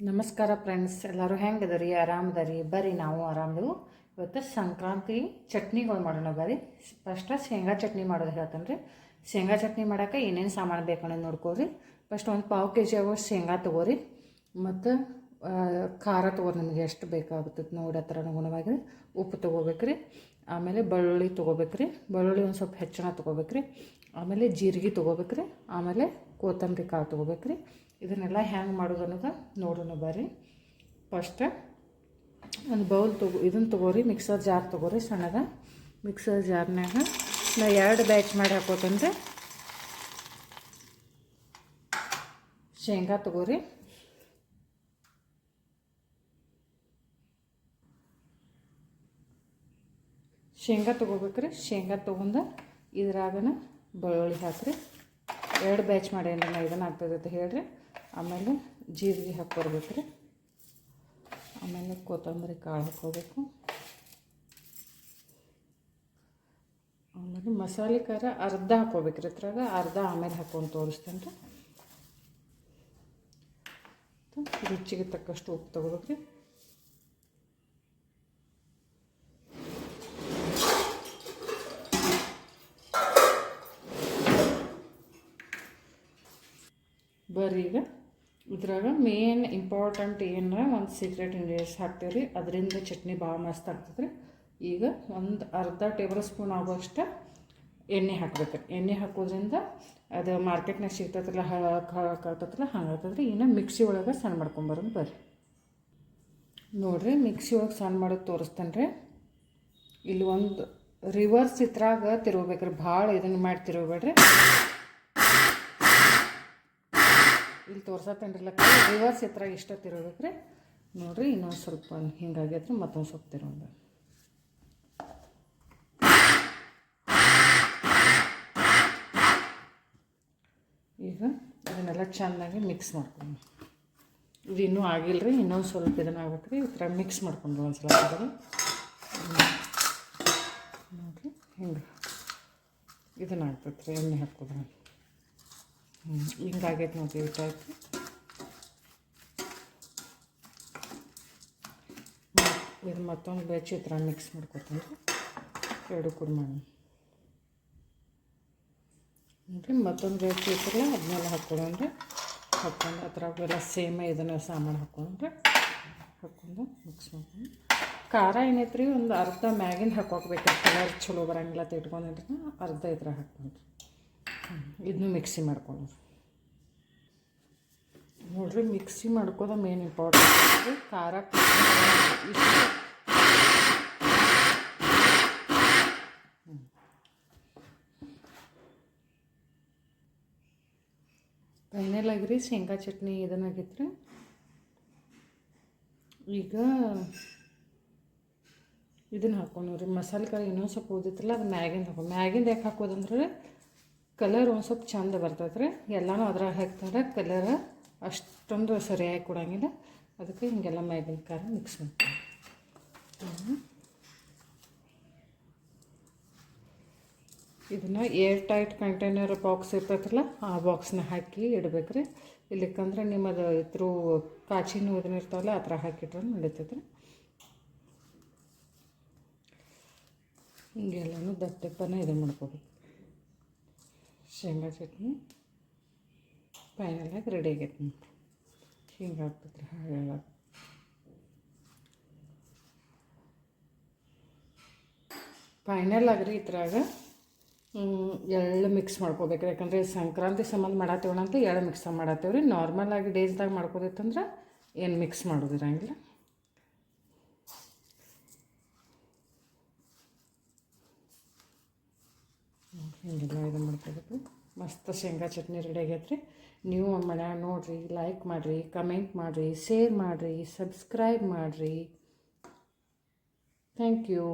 ನಮಸ್ಕಾರ ಫ್ರೆಂಡ್ಸ್, ಎಲ್ಲರೂ ಹೆಂಗೆ ರೀ ಆರಾಮದರಿ ಬರ್ರಿ, ನಾವು ಆರಾಮದೇವು ಇವತ್ತು ಸಂಕ್ರಾಂತಿ ಚಟ್ನಿಗಳು ಮಾಡೋಣ ಬರ್ರಿ. ಫಸ್ಟ್ ಶೇಂಗಾ ಚಟ್ನಿ ಮಾಡೋದು ಹೇಳ್ತಾನೆ ರೀ ಶೇಂಗಾ ಚಟ್ನಿ ಮಾಡೋಕೆ ಏನೇನು ಸಾಮಾನು ಬೇಕನ್ನೋದು ನೋಡ್ಕೋರಿ ಫಸ್ಟ್ ಒಂದು ಪಾವು ಕೆ ಜಿ ಆಗೋಷ್ಟು ಶೇಂಗಾ ತೊಗೋರಿ. ಮತ್ತು ಖಾರ ತೊಗೋರಿ ನಿಮಗೆ ಎಷ್ಟು ಬೇಕಾಗುತ್ತದೆ ನೋಡಿ ಥರ ಅನುಗುಣವಾಗಿ ಉಪ್ಪು ತೊಗೋಬೇಕ್ರಿ. ಆಮೇಲೆ ಬೆಳ್ಳುಳ್ಳಿ ತೊಗೋಬೇಕ್ರಿ. ಬೆಳ್ಳುಳ್ಳಿ ಒಂದು ಸ್ವಲ್ಪ ಹೆಚ್ಚಿನ ತೊಗೋಬೇಕ್ರಿ. ಆಮೇಲೆ ಜೀರಿಗೆ ತೊಗೋಬೇಕ್ರಿ. ಆಮೇಲೆ ಕೊತ್ತಂಬರಿ ಕಾಳು ತೊಗೋಬೇಕ್ರಿ. ಇದನ್ನೆಲ್ಲ ಹ್ಯಾಂಗೆ ಮಾಡೋದು ನೋಡೋಣ ಬರ್ರಿ. ಫಸ್ಟ್ ಒಂದು ಬೌಲ್ ತಗೋ ಇದನ್ನು ತೊಗೋರಿ ಮಿಕ್ಸರ್ ಜಾರ್ ತೊಗೋರಿ ಸಣ್ಣದ ಮಿಕ್ಸರ್ ಜಾರ್ನಾಗ ನಾ ಎರಡು ಬ್ಯಾಚ್ ಮಾಡಿ ಹಾಕೋತಂದ್ರೆ ಶೇಂಗಾ ತೊಗೋರಿ. ಶೇಂಗಾ ತೊಗೋಬೇಕ್ರಿ. ಶೇಂಗಾ ತೊಗೊಂಡು ಇದ್ರಾಗನ ಬೆಳ್ಳುಳ್ಳಿ ಹಾಕ್ರಿ. ಎರಡು ಬ್ಯಾಚ್ ಮಾಡ್ಯಾನ ನಾ ಇದನ್ನು ಆಗ್ತದೆ ಅಂತ ಹೇಳ್ರಿ. ಆಮೇಲೆ ಜೀರಿಗೆ ಹಾಕ್ಕೊಡ್ಬೇಕ್ರಿ ಆಮೇಲೆ ಕೊತ್ತಂಬರಿ ಕಾಳು ಹಾಕ್ಕೋಬೇಕು ಆಮೇಲೆ ಮಸಾಲೆ ಖಾರ ಅರ್ಧ ಹಾಕ್ಕೋಬೇಕ್ರಿ ಇದ್ರಾಗ ಅರ್ಧ ಆಮೇಲೆ ಹಾಕ್ಕೊಂಡು ತೋರಿಸ್ತೇನೆ ರೀ. ರುಚಿಗೆ ತಕ್ಕಷ್ಟು ಉಪ್ಪು ತೊಗೋಬೇಕ್ರಿ. ಬರ್ರಿ ಈಗ. ಇದ್ರಾಗ ಮೇನ್ ಇಂಪಾರ್ಟೆಂಟ್ ಏನರ ಒಂದು ಸೀಕ್ರೆಟ್ ಇಂಗ್ರೀಡಿಯೆಂಟ್ಸ್ ಹಾಕ್ತೀವಿ ರೀ. ಅದರಿಂದ ಚಟ್ನಿ ಭಾಳ ಮಸ್ತ್ ಆಗ್ತದೆ ರೀ ಈಗ ಒಂದು ಅರ್ಧ ಟೇಬಲ್ ಸ್ಪೂನ್ ಆಗುವಷ್ಟು ಎಣ್ಣೆ ಹಾಕ್ಬೇಕು ಎಣ್ಣೆ ಹಾಕೋದ್ರಿಂದ ಅದು ಮಾರ್ಕೆಟ್ನಾಗ ಸಿಗ್ತೈತಲ್ಲ ಹಂಗಾಗ್ತದೆ ರೀ ಇನ್ನು ಮಿಕ್ಸಿ ಒಳಗೆ ಸಣ್ಣ ಮಾಡ್ಕೊಂಬರೋದು ಬರ್ರಿ. ನೋಡಿರಿ, ಮಿಕ್ಸಿ ಒಳಗೆ ಸಣ್ಣ ಮಾಡೋದು ತೋರಿಸ್ತೇನೆ ರೀ ಇಲ್ಲಿ ಒಂದು ರಿವರ್ಸ್ ಇತ್ರಾಗ ತಿರುಗ್ಬೇಕ್ರಿ. ಭಾಳ ಇದನ್ನು ಮಾಡಿ ತಿರುಗಬೇಡ್ರಿ. ಇಲ್ಲಿ ತೋರ್ಸತ್ತೇನ್ರಲ್ಲ ರಿವರ್ಸ್ ಎತ್ತರ ಇಷ್ಟ ರೀ ನೋಡಿರಿ, ಇನ್ನೊಂದು ಸ್ವಲ್ಪ ಹಿಂಗಾಗೈತ್ರಿ ಮತ್ತೊಂದು ಸ್ವಲ್ಪ ತಿರೋದು ಈಗ ಇದನ್ನೆಲ್ಲ ಚೆನ್ನಾಗಿ ಮಿಕ್ಸ್ ಮಾಡ್ಕೊಂಡು ಇದು ಇನ್ನೂ ಆಗಿಲ್ಲ ರೀ ಇನ್ನೊಂದು ಸ್ವಲ್ಪ ಇದನ್ನ ಆಗ್ಬೇಕು ರೀ ಈ ಥರ ಮಿಕ್ಸ್ ಮಾಡ್ಕೊಂಡು ಒಂದು ಸಲ ನೋಡಿರಿ. ಹಿಂಗೆ. ಇದನ್ನ ಆಗ್ತೈತೆ ರೀ ಎಣ್ಣೆ ಹಾಕೋದ್ರೆ ಹಿಂಗಾಗೈತೆ ನೋಡಿರಿ ಈ ಟೈಪ್ ಇದು ಮತ್ತೊಂದು ಬ್ಯಾಚ್ ಈ ಥರ ಮಿಕ್ಸ್ ಮಾಡ್ಕೊತೀನಿ. ಎರಡು ಕೂಡ ಮಾಡಿ ನೋಡಿರಿ ಮತ್ತೊಂದು ಬ್ಯಾಚ್ ಇತ್ತಲ್ಲ ಅದನ್ನೆಲ್ಲ ಹಾಕ್ಕೊಳ್ಳೋಣ್ರಿ ಹಾಕ್ಕೊಂಡು ಅದ್ರಾಗೆಲ್ಲ ಸೇಮ್ ಇದನ್ನೆಲ್ಲ ಸಾಮಾನು ಹಾಕ್ಕೊಂಡ್ರೆ ಹಾಕ್ಕೊಂಡು ಮಿಕ್ಸ್ ಮಾಡ್ಕೊಂಡು. ಖಾರ ಏನೈತೆ ರೀ ಒಂದು ಅರ್ಧ ಮ್ಯಾಗಿನ ಹಾಕೋಬೇಕು ಕಲರ್ ಚಲೋ ಬರಂಗಿಲ್ಲ ಅಂತ ಇಟ್ಕೊಂಡಿದ್ರೆ ಅರ್ಧ ಇದ್ರ ಹಾಕ್ಕೊಂಡ್ರಿ. ಇದನ್ನು ಮಿಕ್ಸಿ ಮಾಡ್ಕೊಂಡು ನೋಡಿರಿ, ಮಿಕ್ಸಿ ಮಾಡ್ಕೋದ ಮೇನ್ ಇಂಪಾರ್ಟೆಂಟ್ ಖಾರ ಇಷ್ಟು. ಫೈನಲ್ ಆಗಿರಿ ಶೇಂಗಾ ಚಟ್ನಿ ಇದನ್ನಾಗೈತ್ರಿ. ಈಗ ಇದನ್ನು ರೀ. ಮಸಾಲೆ ಕಾಯಿ ಇನ್ನೊಂದು ಸ್ವಲ್ಪ ಓದಿತ್ತಲ್ಲ ಅದು ಮ್ಯಾಗಿಂದ ಹಾಕೋ, ಮ್ಯಾಗಿಂದ ಯಾಕೆ ಹಾಕೋದಂದ್ರೆ ಕಲರ್ ಒಂದು ಸ್ವಲ್ಪ ಚಂದ ಬರ್ತೈತೆ ರೀ ಎಲ್ಲನೂ ಅದ್ರಾಗ ಹಾಕ್ತಾರೆ. ಕಲರ್ ಅಷ್ಟೊಂದು ಸರಿಯಾಗಿ ಕೊಡಂಗಿಲ್ಲ. ಅದಕ್ಕೆ ಹಿಂಗೆಲ್ಲ ಮೈದಿನ ಖಾರ ಮಿಕ್ಸ್ ಮಾಡ್ತೀನಿ ಇದನ್ನು ಏರ್ ಟೈಟ್ ಕಂಟೈನರ್ ಬಾಕ್ಸ್ ಇರ್ತೈತಲ್ಲ, ಆ ಬಾಕ್ಸ್ನ ಹಾಕಿ ಇಡ್ಬೇಕು ರೀ ಇಲ್ಲಿಕ್ಕಂದ್ರೆ ನಿಮ್ಮದು ಇದ್ರೂ ಕಾಚಿನ ಇದನ್ನ ಇರ್ತಾವಲ್ಲ ಆ ಥರ ಹಾಕಿಟ್ರೆ ನಡೀತೈತೆ ರೀ ಹಿಂಗೆಲ್ಲನೂ ದಪ್ಪನ ಇದು ಮಾಡ್ಕೋಬೇಕು. ಶೇಂಗಾ ಚಟ್ನಿ ಫೈನಲಾಗಿ ರೆಡಿ ಆಗೈತೆ ನೋಡ್ರಿ ಹಿಂಗೆ ಆಗ್ತೈತೆ ರೀ ಫೈನಲ್ ಆಗ್ರಿ ಇದ್ರಾಗ ಎಳ್ಳು ಮಿಕ್ಸ್ ಮಾಡ್ಕೋಬೇಕು ಯಾಕಂದರೆ ಸಂಕ್ರಾಂತಿ ಸಂಬಂಧ ಮಾಡತ್ತೇವಣಂತ ಎಳ್ಳು ಮಿಕ್ಸ್ ಮಾಡತ್ತೇವೆ ರೀ ನಾರ್ಮಲ್ ಆಗಿ ಡೇಸ್ದಾಗ ಮಾಡ್ಕೋದಿತ್ತಂದ್ರೆ ಏನು ಮಿಕ್ಸ್ ಮಾಡೋದಿರಂಗಿಲ್ಲ. ಹಿಂಗೆಲ್ಲ ಮಾಡ್ಕೋಬೇಕು ಮಸ್ತ್ ಶೇಂಗಾ ಚಟ್ನಿ ರೆಡಿ ಆಗೈತೆ ರೀ ನೀವು ಮನ್ಯಾಗ ನೋಡಿರಿ ಲೈಕ್ ಮಾಡಿರಿ ಕಮೆಂಟ್ ಮಾಡಿರಿ ಶೇರ್ ಮಾಡಿರಿ ಸಬ್ಸ್ಕ್ರೈಬ್ ಮಾಡಿರಿ. Thank you